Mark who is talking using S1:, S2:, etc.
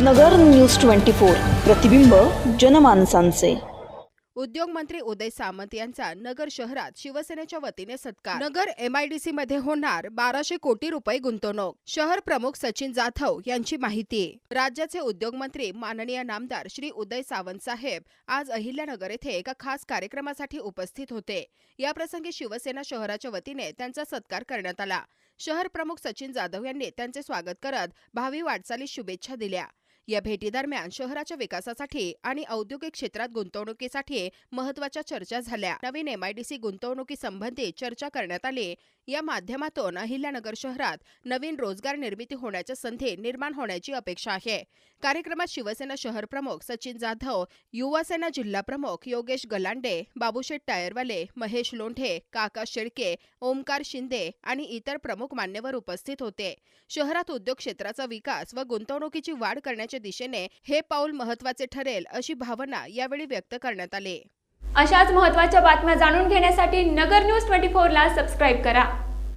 S1: नगर news twenty four. प्रतिबिंब जनमानसांचे.
S2: उद्योग मंत्री उदय सामंत यांचा नगर शहरात शिवसेनेच्या वतीने सत्कार. नगर एमआयडीसी मध्ये होणार बाराशे कोटी रुपये गुंतवणूक. शहर प्रमुख सचिन जाधव यांची माहिती. राज्याचे उद्योगमंत्री माननीय नामदार श्री उदय सावंत साहेब आज अहिल्यानगर येथे एका खास कार्यक्रमासाठी उपस्थित होते. याप्रसंगी शिवसेना शहराच्या वतीने त्यांचा सत्कार करण्यात आला. शहर प्रमुख सचिन जाधव यांनी त्यांचे स्वागत करत भावी वाटचालीस शुभेच्छा दिल्या. या भेटीदरम्यान शहराच्या विकासासाठी आणि औद्योगिक क्षेत्रात गुंतवणुकीसाठी महत्त्वाच्या चर्चा झाल्या. नवीन एमआयडीसी गुंतवणुकीसंबंधी चर्चा करण्यात आली. या माध्यमातून अहिल्यानगर शहरात नवीन रोजगार निर्मिती होण्याच्या संधी निर्माण होण्याची अपेक्षा आहे. कार्यक्रमात शिवसेना शहर प्रमुख सचिन जाधव युवासेना जिल्हा प्रमुख योगेश गलांडे बाबूशेठ टायरवाले महेश लोंढे काका शेळके ओमकार शिंदे आणि इतर प्रमुख मान्यवर उपस्थित होते. शहरात उद्योग क्षेत्राचा विकास व गुंतवणुकीची वाढ करण्याच्या दिशेने हे पाऊल महत्त्वाचे ठरेल अशी भावना यावेळी व्यक्त करण्यात आली.
S3: अशाच महत्त्वाच्या बातम्या जाणून घेण्यासाठी नगर न्यूज ट्वेंटी फोरला सबस्क्राईब करा.